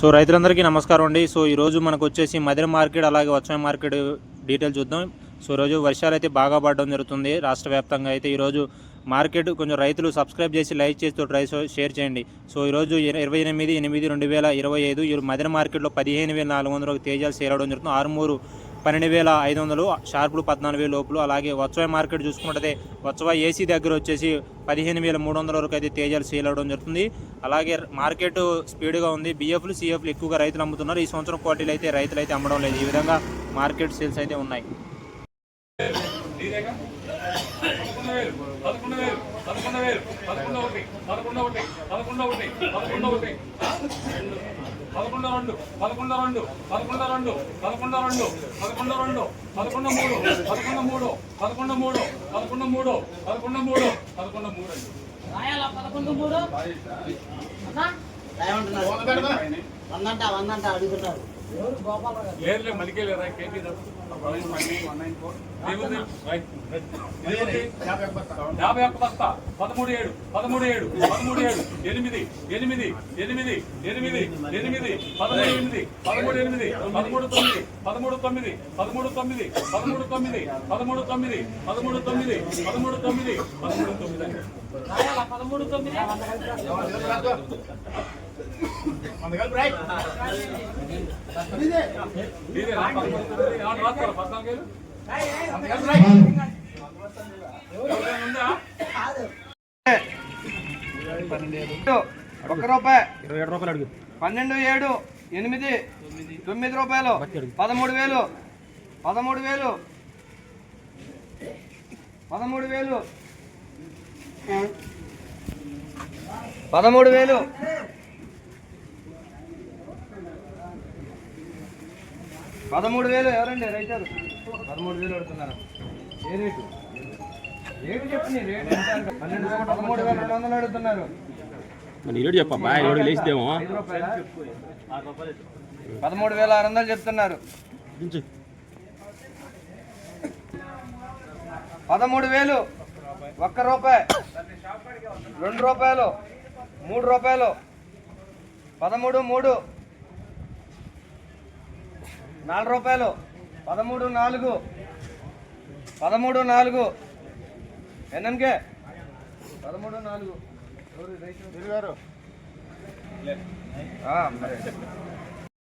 So రైతులందరికీ నమస్కారం అండి. సో ఈరోజు మనకు వచ్చేసి మదిర మార్కెట్ అలాగే వచ్చే మార్కెట్ డీటెయిల్ చూద్దాం. సో ఈరోజు వర్షాలు అయితే బాగా పడడం జరుగుతుంది రాష్ట్ర వ్యాప్తంగా అయితే. ఈరోజు మార్కెట్ కొంచెం రైతులు సబ్స్క్రైబ్ చేసి లైక్ చేస్తూ ట్రై షేర్ చేయండి. సో ఈరోజు ఇర- ఇరవై ఎనిమిది ఎనిమిది రెండు వేల ఇరవై ఐదు ఈ మదిర మార్కెట్లో పదిహేను వేల నాలుగు వందల తేజాలు చేరడం జరుగుతుంది. ఆరుమూరు పన్నెండు వేల ఐదు వందలు షార్పులు పద్నాలుగు వేల లోపులు అలాగే వచ్చవాయి మార్కెట్ చూసుకుంటే వచ్చవాయి ఏసీ దగ్గర వచ్చేసి పదిహేను వేల మూడు వందల వరకు అయితే తేజాలు సేల్ అవడం జరుగుతుంది. అలాగే మార్కెట్ స్పీడ్గా ఉంది. బిఎఫ్లు సిఎఫ్లు ఎక్కువగా రైతులు అమ్ముతున్నారు. ఈ సంవత్సరం క్వాలిటీలు అయితే రైతులు అయితే అమ్మడం లేదు. ఈ విధంగా మార్కెట్ సేల్స్ అయితే ఉన్నాయి. పదకొండు వేలు పదకొండు వేలు పదకొండు ఒకటి పదకొండు ఒకటి పదకొండు ఒకటి పదకొండు ఒకటి. పదకొండు రెండు పదకొండు రెండు పదకొండు రెండు పదకొండు రెండు పదకొండు రెండు పదకొండు మూడు పదకొండు మూడు పదకొండు మూడు పదకొండు మూడు పదకొండు మూడు పదకొండు మూడు. అండి రాయాలా? పదకొండు మూడు? వందంట వందంట అడుగుతున్నారు. లేదులే యాభై ఒక్క బస్తా పదమూడు ఏడు పదమూడు ఏడు పదమూడు ఏడు ఎనిమిది ఎనిమిది ఎనిమిది ఎనిమిది ఎనిమిది పదమూడు ఎనిమిది పదమూడు ఎనిమిది పదమూడు తొమ్మిది పదమూడు తొమ్మిది పదమూడు తొమ్మిది పదమూడు తొమ్మిది పదమూడు తొమ్మిది పదమూడు తొమ్మిది పదమూడు తొమ్మిది పదమూడు తొమ్మిది పదమూడు తొమ్మిది? ఒక్క రూపాయి ఇరవై ఏడు రూపాయలు అడుగు పన్నెండు ఏడు ఎనిమిది తొమ్మిది రూపాయలు. పదమూడు వేలు. పదమూడు వేలు. పదమూడు వేలు. పదమూడు వేలు. పదమూడు వేలు ఎవరండి రైతారు? పదమూడు వేలు అడుగుతున్నారు. ఏ రేటు? రేటు చెప్పు నీ రేటు పన్నెండు వేలు పదమూడు వేల రెండు వందలు అడుగుతున్నారు. మరి లేచిదేమో? పదమూడు వేల ఆరు వందలు చెప్తున్నారు. పదమూడు వేలు ఒక్క రూపాయి. రెండు రూపాయలు మూడు రూపాయలు. పదమూడు మూడు. నాలుగు రూపాయలు. పదమూడు నాలుగు. పదమూడు నాలుగు. ఎన్ఎంకే? పదమూడు నాలుగు. మరి.